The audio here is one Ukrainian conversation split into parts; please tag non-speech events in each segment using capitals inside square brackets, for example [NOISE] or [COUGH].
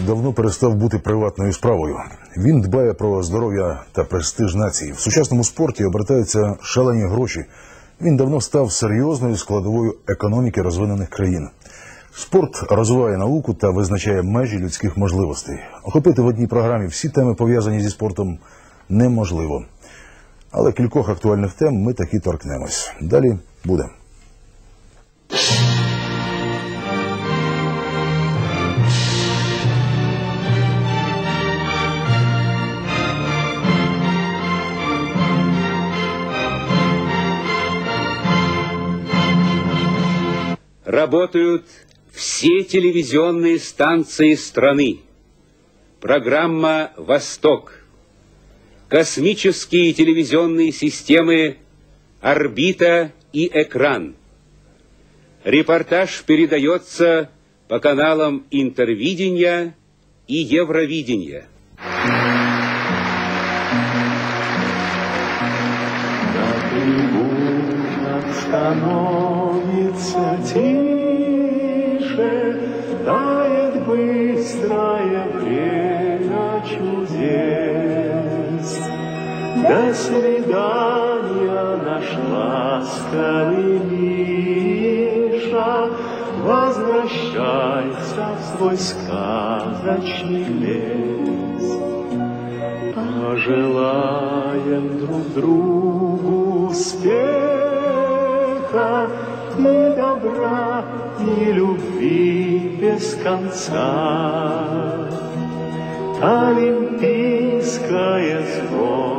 давно перестав бути приватною справою. Він дбає про здоров'я та престиж нації. В сучасному спорті обертаються шалені гроші. Він давно став серйозною складовою економіки розвинених країн. Спорт розвиває науку та визначає межі людських можливостей. Охопити в одній програмі всі теми пов'язані зі спортом неможливо. Але кількох актуальних тем ми таки торкнемось. Далі буде. Работают все телевизионные станции страны. Программа «Восток». Космические телевизионные системы «Орбита» и «Экран». Репортаж передается по каналам Интервидения и Евровидения. Трибунах До свидания наш ласковый Миша, Возвращайся в свой сказочный лес. Пожелаем друг другу успеха и добра, и любви без конца. Олимпийское звонкое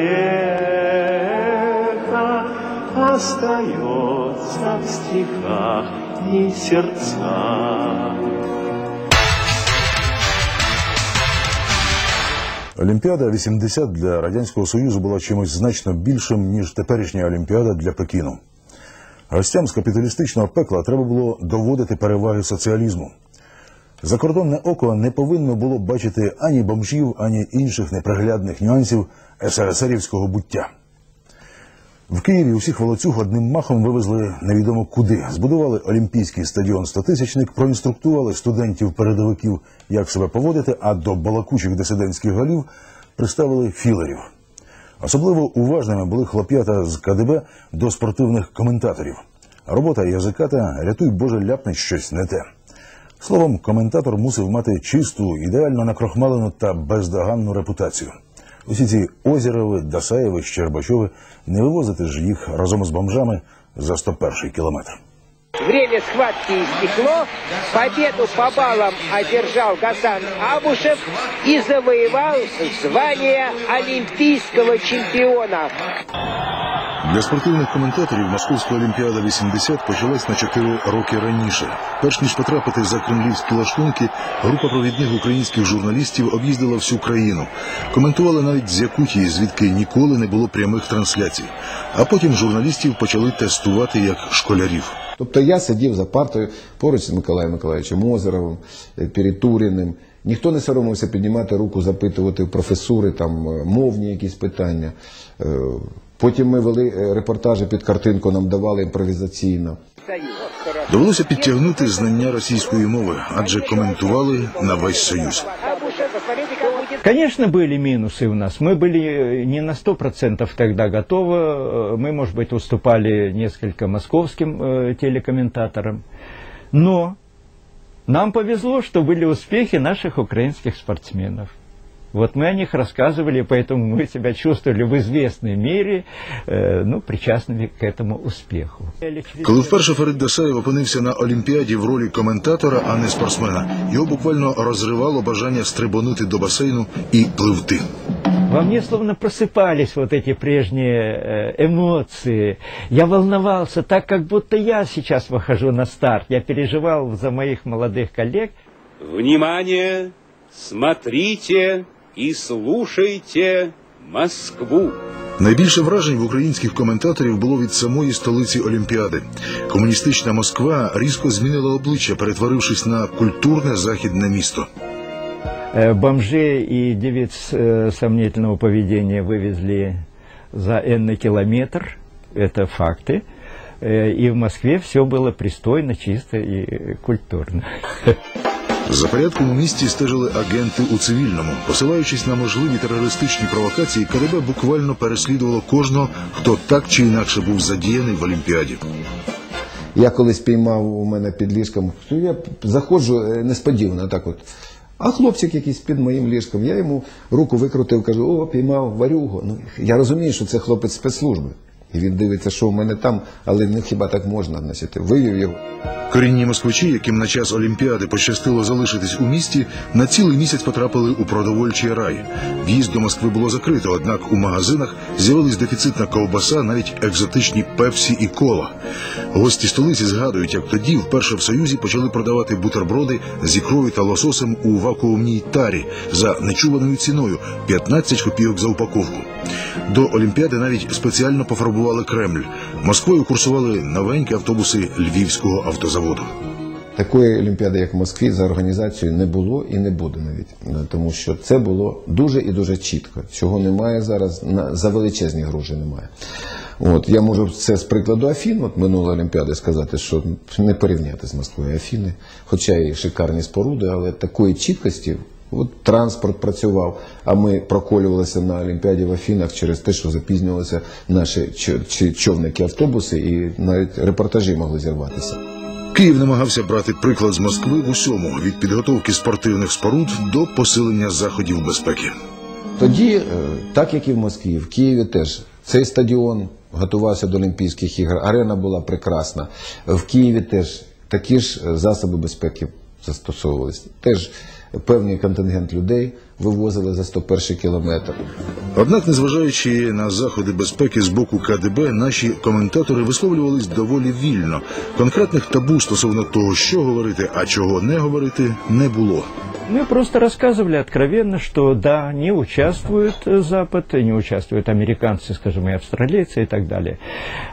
эхо остается в стихах и сердцах. Олімпіада 80 для Радянського Союзу була чимось значно більшим, ніж теперішня Олімпіада для Пекіну. Гостям з капіталістичного пекла треба було доводити переваги соціалізму. Закордонне око не повинно було бачити ані бомжів, ані інших неприглядних нюансів СРСРівського буття. В Києві усіх волоцюг одним махом вивезли невідомо куди. Збудували олімпійський стадіон стотисячник, проінструктували студентів-передовиків, як себе поводити, а до балакучих дисидентських голів приставили філерів. Особливо уважними були хлоп'ята з КДБ до спортивних коментаторів. Робота язиката рятуй Боже ляпнуть щось не те. Словом, коментатор мусив мати чисту, ідеально накрохмалену та бездоганну репутацію. Усі ці Озерови, Дасаєви, Щербачови не вивозити ж їх разом з бомжами за 101-й кілометр. Время схватки истекло. Победу по баллам одержал Гасан Абушев и завоевал звание олимпийского чемпиона. Для спортивних коментаторів Московська Олімпіада 80 почалась на 4 роки раніше. Перш ніж потрапити за кремлівські лаштунки, група провідних українських журналістів об'їздила всю країну. Коментували навіть з Якутії, звідки ніколи не було прямих трансляцій. А потім журналістів почали тестувати як школярів. Тобто я сидів за партою поруч з Миколаєм Миколаївичем Озеровим, е, Перетуріним. Ніхто не соромився піднімати руку, запитувати професури, там е, мовні якісь питання. Е, Потім ми вели е, репортажі під картинку, нам давали імпровізаційно. Довелося підтягнути знання російської мови, адже коментували на весь союз. Абушев, посмотрите, как будет Конечно, были минусы у нас. Мы были э, не на 100% тогда готовы. Э, Мы, может быть, уступали несколько московским э, телекомментаторам. Но нам повезло, что были успехи наших украинских спортсменов. Вот мы о них рассказывали, поэтому мы себя чувствовали в известной мере э, ну, причастными к этому успеху. Коли вперше Фарид Дасаєв опинився на Олімпіаді в ролі коментатора, а не спортсмена, його буквально розривало бажання стрибонути до басейну і пливти. Во мне словно просыпались вот эти прежние э, эмоции. Я волновался так, как будто я сейчас выхожу на старт. Я переживал за моих молодых коллег. Внимание! Смотрите и слушайте Москву. Найбільше вражень в українських коментаторів було від самої столиці Олімпіади. Комуністична Москва різко змінила обличчя, перетворившись на культурне західне місто. Э, Бомжей и девиц э, сомнительного поведения вывезли за энный километр. Это факты. Э, И в Москве все было пристойно, чисто и культурно. [LAUGHS] За порядком у місті стежили агенти у цивільному. Посилаючись на можливі терористичні провокації, КДБ буквально переслідувало кожного, хто так чи інакше був задіяний в Олімпіаді. Я колись піймав у мене під ліжком, то я заходжу е, несподівано так от. А хлопчик якийсь під моїм ліжком, я йому руку викрутив, кажу, о, піймав варюгу. Ну, я розумію, що це хлопець спецслужби. І він дивиться, що в мене там, але ну хіба так можна, значить, вивів його. Корінні москвичі, яким на час Олімпіади пощастило залишитись у місті, на цілий місяць потрапили у продовольчий рай. В'їзд до Москви було закрито, однак у магазинах з'явилась дефіцитна ковбаса, навіть екзотичні пепсі і кола. Гості столиці згадують, як тоді вперше в Союзі почали продавати бутерброди з ікрою та лососем у вакуумній тарі за нечуваною ціною 15 копійок за упаковку. До Олімпіади навіть спеціально пофарбували Кремль. Москвою курсували новенькі автобуси Львівського автозаводу. Такої олімпіади, як в Москві, за організацією не було і не буде навіть, Е, тому що це було дуже і дуже чітко. Чого немає зараз, за величезні гроші немає. От я можу це з прикладу Афін, от минулої Олімпіади, сказати, що не порівняти з Москвою Афіни, хоча і шикарні споруди, але такої чіткості. От транспорт працював, а ми проколювалися на Олімпіаді в Афінах через те, що запізнювалися наші човники автобуси, і навіть репортажі могли зірватися. Київ намагався брати приклад з Москви в усьому від підготовки спортивних споруд до посилення заходів безпеки. Тоді, е, так як і в Москві, в Києві теж цей стадіон готувався до Олімпійських ігор, арена була прекрасна. В Києві теж такі ж е, засоби безпеки застосовувалися. Теж певний контингент людей вивозили за 101 кілометр. Однак, незважаючи на заходи безпеки з боку КДБ, наші коментатори висловлювались доволі вільно. Конкретних табу стосовно того, що говорити, а чого не говорити, не було. Мы просто рассказывали откровенно, что да, не участвует э, Запад, не участвуют американцы, скажем, и австралийцы и так далее.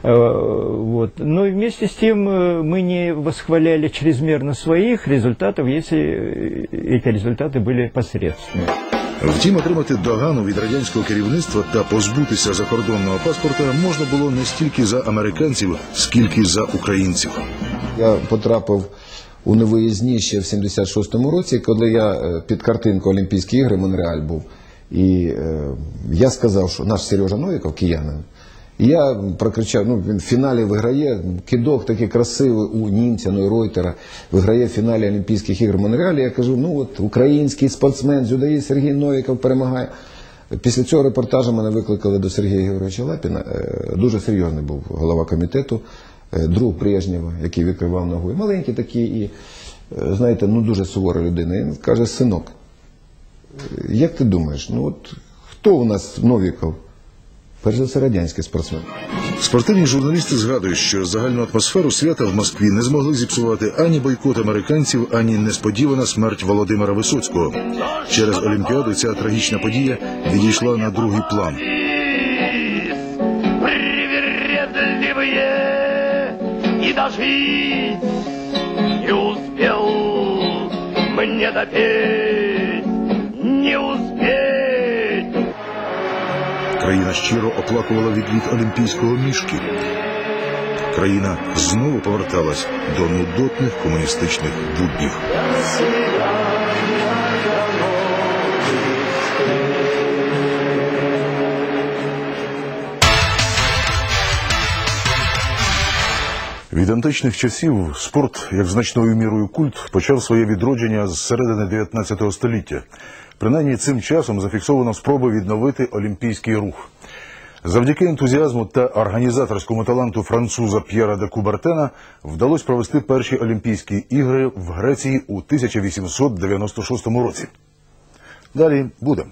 Э, Вот. Но и вместе с тем э, мы не восхваляли чрезмерно своих результатов, если э, эти результаты были посредственные. Втім, отримати догану від радянського керівництва та позбутися закордонного паспорта можна було не стільки за американців, скільки за українців. Я потрапив у невиїзні ще в 76-му році, коли я е, під картинку Олімпійські ігри Монреаль був. І е, я сказав, що наш Сережа Новіков, киянин, і я прокричав, ну він в фіналі виграє, кидок такий красивий у німця, ну і Ройтера, виграє в фіналі Олімпійських ігор в Монреалі. Я кажу, ну от український спортсмен, дзюдоїст Сергій Новіков перемагає. Після цього репортажу мене викликали до Сергія Георгійовича Лапіна. Е, Дуже серйозний був голова комітету, друг Брежнєва, який відкривав ногу. І Маленький такий, і е, знаєте, ну дуже сувора людина. Він каже, синок, е, як ти думаєш, ну от хто у нас Новіков? Перш за все, радянський спортсмен. Спортивні журналісти згадують, що загальну атмосферу свята в Москві не змогли зіпсувати ані бойкот американців, ані несподівана смерть Володимира Висоцького. Через Олімпіаду ця трагічна подія відійшла на другий план. И дожить не успел мне допеть, не успеть. Країна щиро оплакувала відліт олімпійського мішки. Країна знову поверталась до нудотних комуністичних буднів. Від античних часів спорт, як значною мірою культ, почав своє відродження з середини 19 століття. Принаймні цим часом зафіксовано спроби відновити олімпійський рух. Завдяки ентузіазму та організаторському таланту француза П'єра де Кубертена вдалося провести перші Олімпійські ігри в Греції у 1896 році. Далі буде.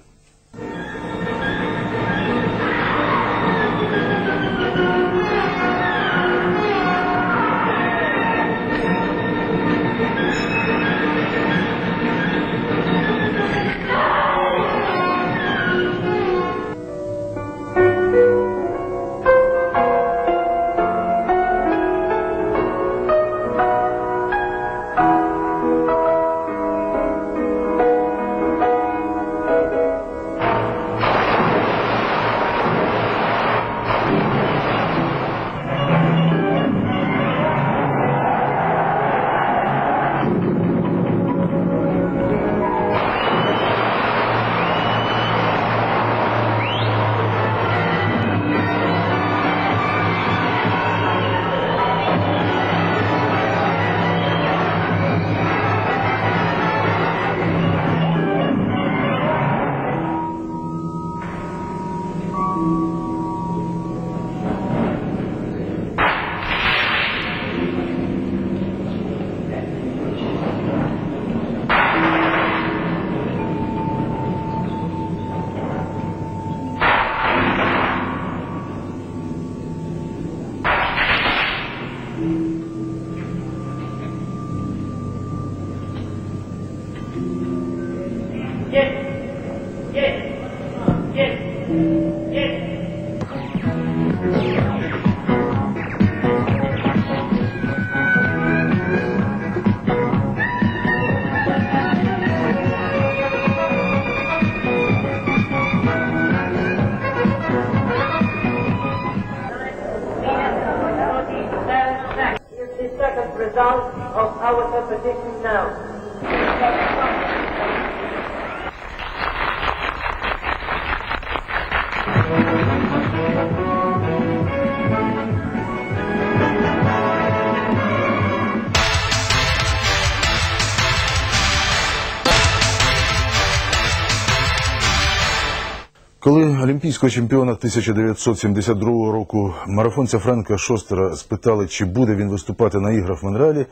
Олімпійського чемпіона 1972 року марафонця Френка Шостера спитали, чи буде він виступати на іграх в Монреалі,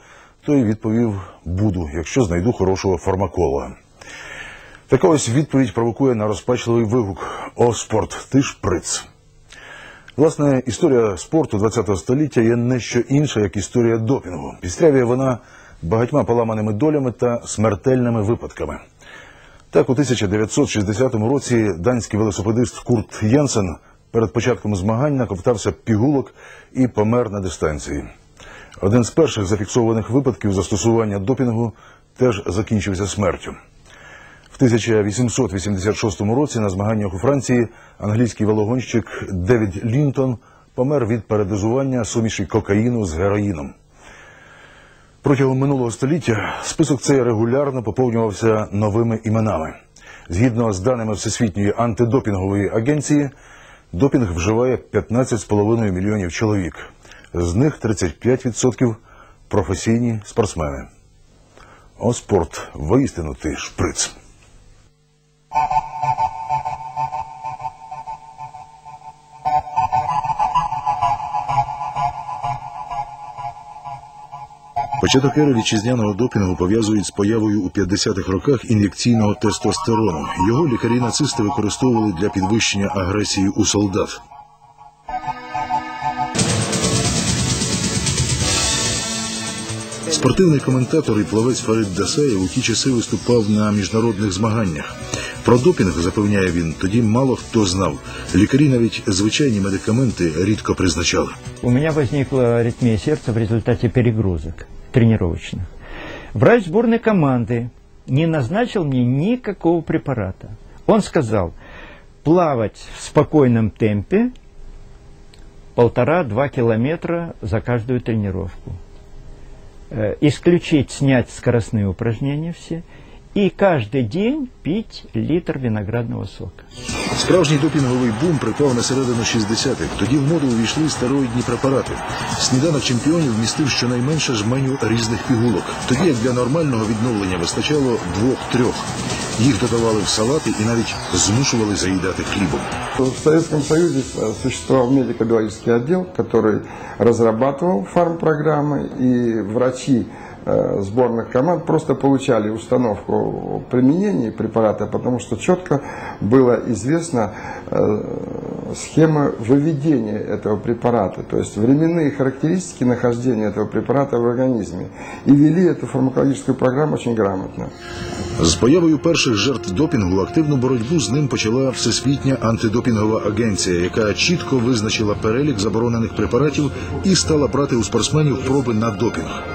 той відповів: буду, якщо знайду хорошого фармаколога. Така ось відповідь провокує на розпачливий вигук О, спорт, ти ж приц. Власне, історія спорту ХХ століття є не що інше, як історія допінгу. Пістрявіє вона багатьма поламаними долями та смертельними випадками. Так, у 1960 році данський велосипедист Курт Єнсен перед початком змагань наковтався пігулок і помер на дистанції. Один з перших зафіксованих випадків застосування допінгу теж закінчився смертю. В 1886 році на змаганнях у Франції англійський велогонщик Девід Лінтон помер від передозування суміші кокаїну з героїном. Протягом минулого століття список цей регулярно поповнювався новими іменами. Згідно з даними Всесвітньої антидопінгової агенції, допінг вживає 15,5 мільйонів чоловік. З них 35% професійні спортсмени. О, спорт, воістину ти шприц. Початок ери вітчизняного допінгу пов'язують з появою у 50-х роках ін'єкційного тестостерону. Його лікарі-нацисти використовували для підвищення агресії у солдат. Спортивний коментатор і плавець Фарид Дасаєв у ті часи виступав на міжнародних змаганнях. Про допінг, запевняє він, тоді мало хто знав. Лікарі навіть звичайні медикаменти рідко призначали. У меня возникла аритмия сердца в результате перегрузок тренировочных. Врач сборной команды не назначил мне никакого препарата. Он сказал, плавать в спокойном темпе полтора-два километра за каждую тренировку. Э, Исключить, снять скоростные упражнения все. И каждый день пить литр виноградного сока. Справжній допінговий бум припав на середину 60-х. Тоді в моду увійшли стероїдні препарати. Сніданок чемпіонів містив щонайменше жменю різних пігулок. Тоді як для нормального відновлення вистачало двох-трьох. Їх додавали в салати і навіть змушували заїдати хлібом. В Советском Союзе э, существовал медико-биологический отдел, который разрабатывал фармпрограммы, и врачи э, сборных команд просто получали установку применения препарата, потому что четко было известно э, схема выведения этого препарата, то есть временные характеристики нахождения этого препарата в организме. И вели эту фармакологическую программу очень грамотно. З появою перших жертв допінгу активну боротьбу з ним почала Всесвітня антидопінгова агенція, яка чітко визначила перелік заборонених препаратів і стала брати у спортсменів проби на допінг.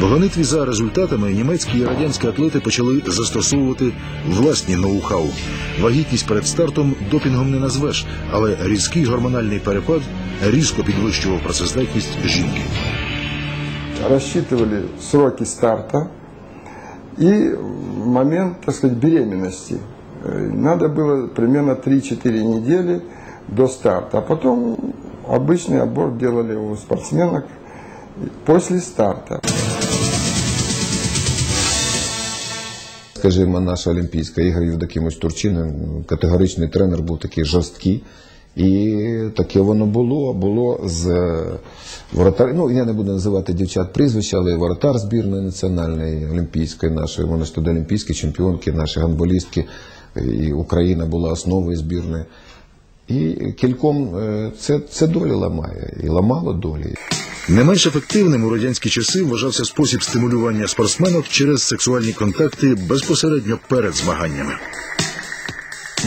В гонитві за результатами німецькі і радянські атлети почали застосовувати власні ноу-хау. Вагітність перед стартом допінгом не назвеш, але різкий гормональний перепад різко підвищував працездатність жінки. рассчитывали сроки старта и момент, так сказать, беременности. Э, Надо было примерно 3-4 недели до старта. А потом обычный аборт делали у спортсменок после старта. Скажімо, наша Олімпійська ігор Євдокимович Турчинин, категоричний тренер був такий жорсткий. І таке воно було. Було з е, воротар. Ну, я не буду називати дівчат прізвища, але воротар збірної національної олімпійської нашої, вони ж тоді олімпійські чемпіонки, наші гандболістки, і Україна була основою збірної. І кільком е, це, це долі ламає, і ламало долі. Не менш ефективним у радянські часи вважався спосіб стимулювання спортсменок через сексуальні контакти безпосередньо перед змаганнями.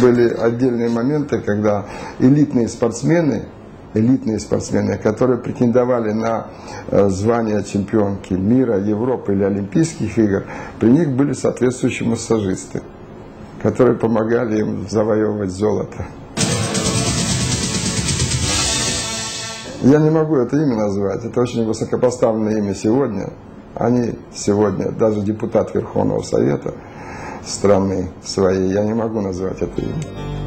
Были отдельные моменты, когда элитные спортсмены, элитные спортсмены, которые претендовали на э, звание чемпионки мира, Европы или Олимпийских игр, при них были соответствующие массажисты, которые помогали им завоевывать золото. Я не могу это имя назвать. Это очень высокопоставленное имя сегодня. Они сегодня, даже депутат Верховного Совета страны своей, я не могу назвать это имя.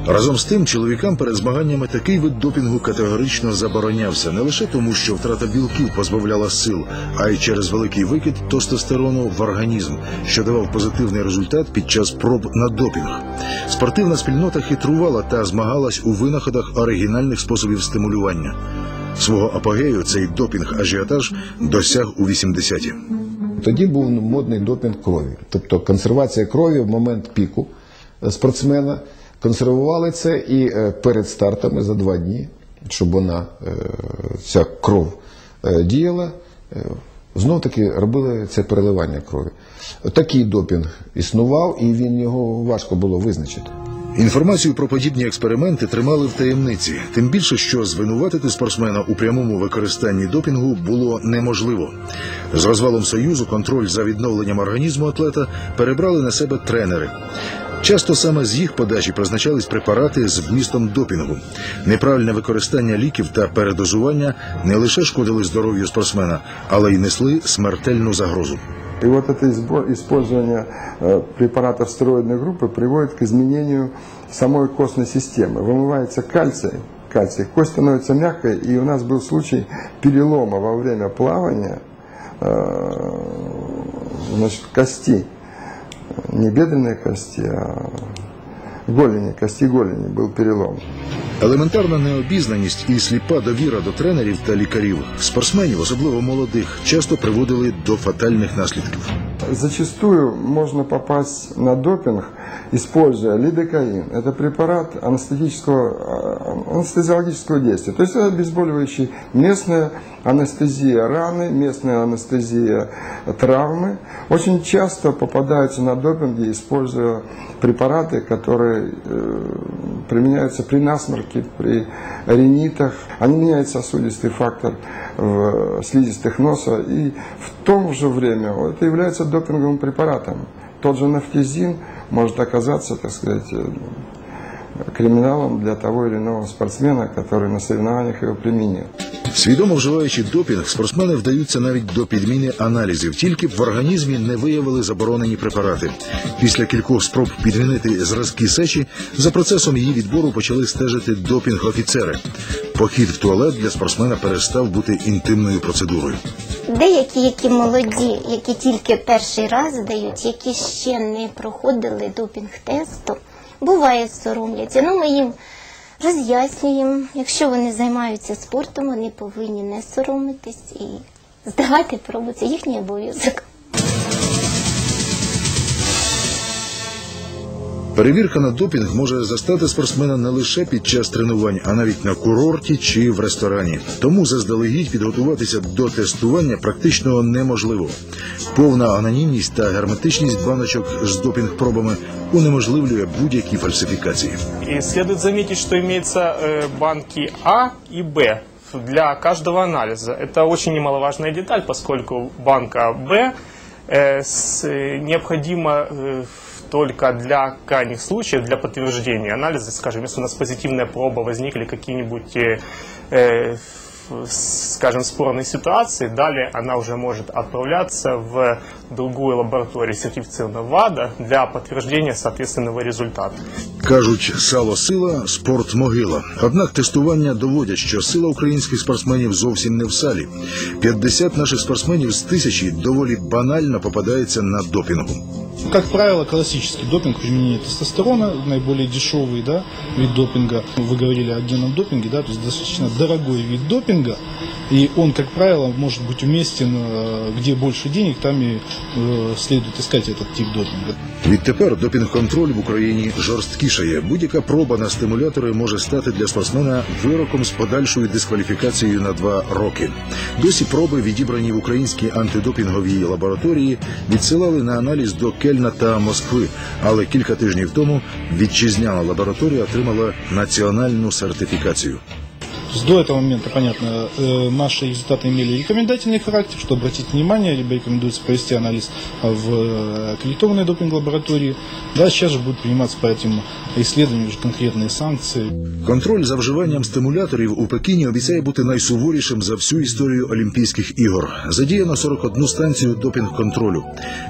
Разом з тим, чоловікам перед змаганнями такий вид допінгу категорично заборонявся не лише тому, що втрата білків позбавляла сил, а й через великий викид тестостерону в організм, що давав позитивний результат під час проб на допінг. Спортивна спільнота хитрувала та змагалась у винаходах оригінальних способів стимулювання. Свого апогею цей допінг-ажіотаж досяг у 80-ті. Тоді був модний допінг крові, тобто консервація крові в момент піку е, спортсмена. Консервували це і е, перед стартами за два дні, щоб вона, е, ця кров діяла, знов таки робили це переливання крові. Такий допінг існував, і він його важко було визначити. Інформацію про подібні експерименти тримали в таємниці, тим більше, що звинуватити спортсмена у прямому використанні допінгу було неможливо. З розвалом союзу контроль за відновленням організму атлета перебрали на себе тренери. Часто саме з їх подачі призначались препарати з вмістом допінгу. Неправильне використання ліків та передозування не лише шкодили здоров'ю спортсмена, але й несли смертельну загрозу. И вот это использование э, препаратов стероидной группы приводит к изменению самой костной системы. Вымывается кальций, кальций, кость становится мягкой, и у нас был случай перелома во время плавания э, значит, кости, не бедренной кости, а голени, кості голені, був перелом. Елементарна необізнаність і сліпа довіра до тренерів та лікарів спортсменів, особливо молодих, часто приводили до фатальних наслідків. Зачастую можна попасть на допинг, используя лидокаин. Это препарат анестетического, а, анестезиологического действия. То есть это обезболивающий местная анестезия раны, местная анестезия травмы. Очень часто попадаются на допинге, используя препараты, которые э, применяются при насморке, при ринитах. Они меняют сосудистый фактор в слизистых носа. И в то же время это является допинговым препаратом. Тот же нафтизин может оказаться, так сказать, э, криминалом для того или иного спортсмена, который на соревнованиях его применил. Свідомо вживаючи допінг, спортсмени вдаються навіть до підміни аналізів, тільки б в організмі не виявили заборонені препарати. Після кількох спроб підмінити зразки сечі за процесом її відбору почали стежити допінг-офіцери. Похід в туалет для спортсмена перестав бути інтимною процедурою. Деякі, які молоді, які тільки перший раз дають, які ще не проходили допінг-тесту, буває соромляться. Ну, ми їм роз'яснюємо, якщо вони займаються спортом, вони повинні не соромитись і здавати пробу. Це їхній обов'язок. Перевірка на допінг може застати спортсмена не лише під час тренувань, а навіть на курорті чи в ресторані. Тому заздалегідь підготуватися до тестування практично неможливо. Повна анонімність та герметичність баночок з допінг-пробами унеможливлює будь-які фальсифікації. И следует заметить, что имеются э, банки А и Б для каждого анализа. Это очень немаловажная деталь, поскольку банка Б э, с- э, необходима э, только для крайних случаев, для подтверждения анализа. Скажем, если у нас позитивная проба, возникли какие-нибудь э, э, скажем, спорной ситуации, далее она уже может отправляться в другую лабораторию, сертифицированную ВАДА, для подтверждения соответственного результата. Кажуть, сало сила, спорт могила. Однак тестування доводять, що сила українських спортсменів зовсім не в салі. 50 наших спортсменів з тисячі доволі банально попадається на допінгу. Как правило, классический допинг, применение тестостерона, наиболее дешевый да, вид допинга. Вы говорили о генном допинге, да, то есть достаточно дорогой вид допинга. И он, как правило, может быть уместен, э, где больше денег, там и э, следует искать этот тип допинга. Відтепер допінг-контроль в Україні жорсткішає. Будь-яка проба на стимулятори може стати для спортсмена вироком з подальшою дискваліфікацією на два роки. Досі проби, відібрані в українській антидопінговій лабораторії, відсилали на аналіз до Кельна та Москви. Але кілька тижнів тому вітчизняна лабораторія отримала національну сертифікацію. То есть до этого момента, понятно, э, наши результаты имели рекомендательный характер, что обратить внимание, либо рекомендуется провести анализ а, в э, аккредитованной допинг-лаборатории. Да, сейчас же будут приниматься по этим исследованиям уже конкретные санкции. Контроль за вживанням стимуляторів у Пекіні обіцяє бути найсуворішим за всю історію Олімпійських ігор. Задіяно 41 станцію допінг-контролю.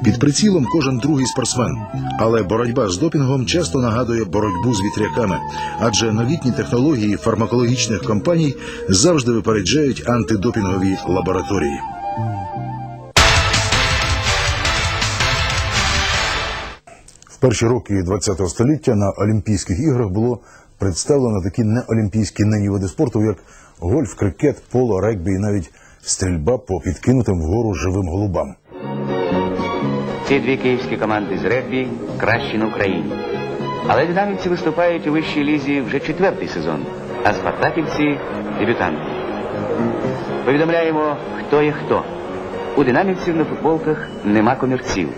Під прицілом кожен другий спортсмен. Але боротьба з допінгом часто нагадує боротьбу з вітряками, адже новітні технології фармакологічних компаній завжди випереджають антидопінгові лабораторії. В перші роки ХХ століття на Олімпійських іграх було представлено такі неолімпійські нині види спорту, як гольф, крикет, поло, регбі і навіть стрільба по підкинутим вгору живим голубам. Ці дві київські команди з регбі кращі на Україні. Але динамівці виступають у вищій лізі вже четвертий сезон, а спартаківці дебютанти. Повідомляємо, хто є хто. У динамівців на футболках нема комірців.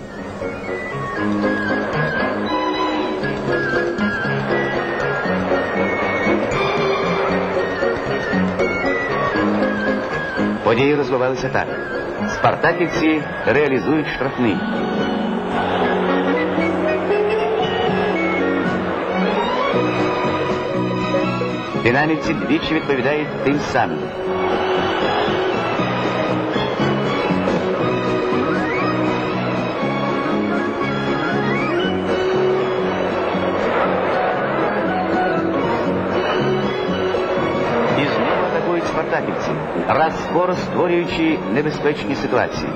Події розвивалися так. Спартаківці реалізують штрафний. Динамівці двічі відповідають тим самим. Спартаківці, раз скоро створюючи небезпечні ситуації.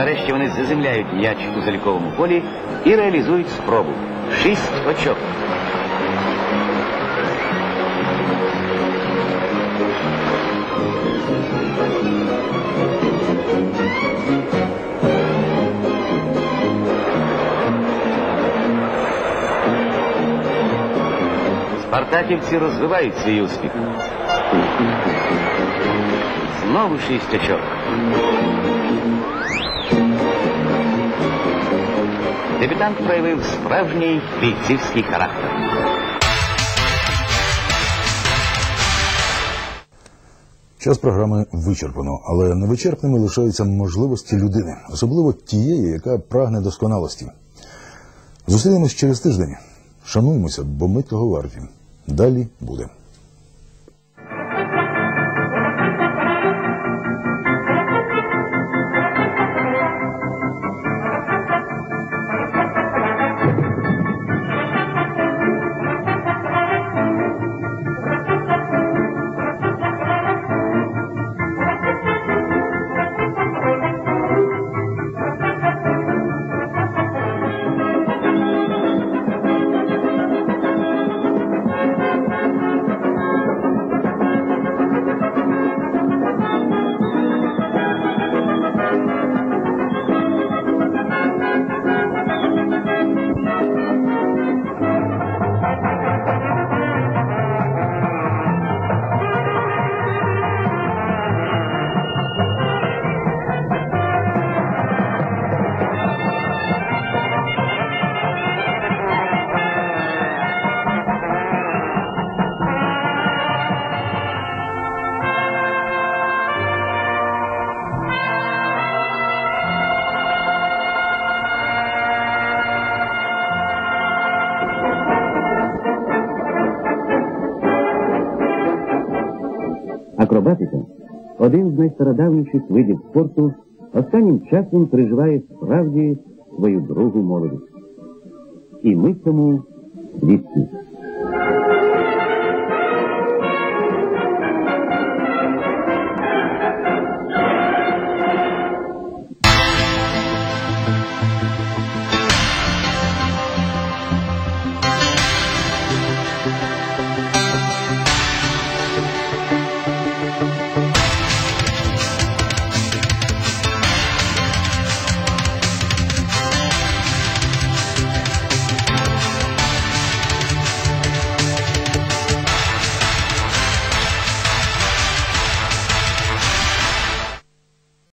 Нарешті вони заземляють м'яч у заліковому полі і реалізують спробу. Шість очок. Спартаківці розвивають свій успіх. Знову шість очок. Дебютант проявив справжній бійцівський характер. Час програми вичерпано, але невичерпними лишаються можливості людини, особливо тієї, яка прагне досконалості. Зустрінемось через тиждень. Шануймося, бо ми того варті. Далі буде. Акробатика один з найстародавніших видів спорту, останнім часом переживає справді свою другу молодість. І ми цьому свідки.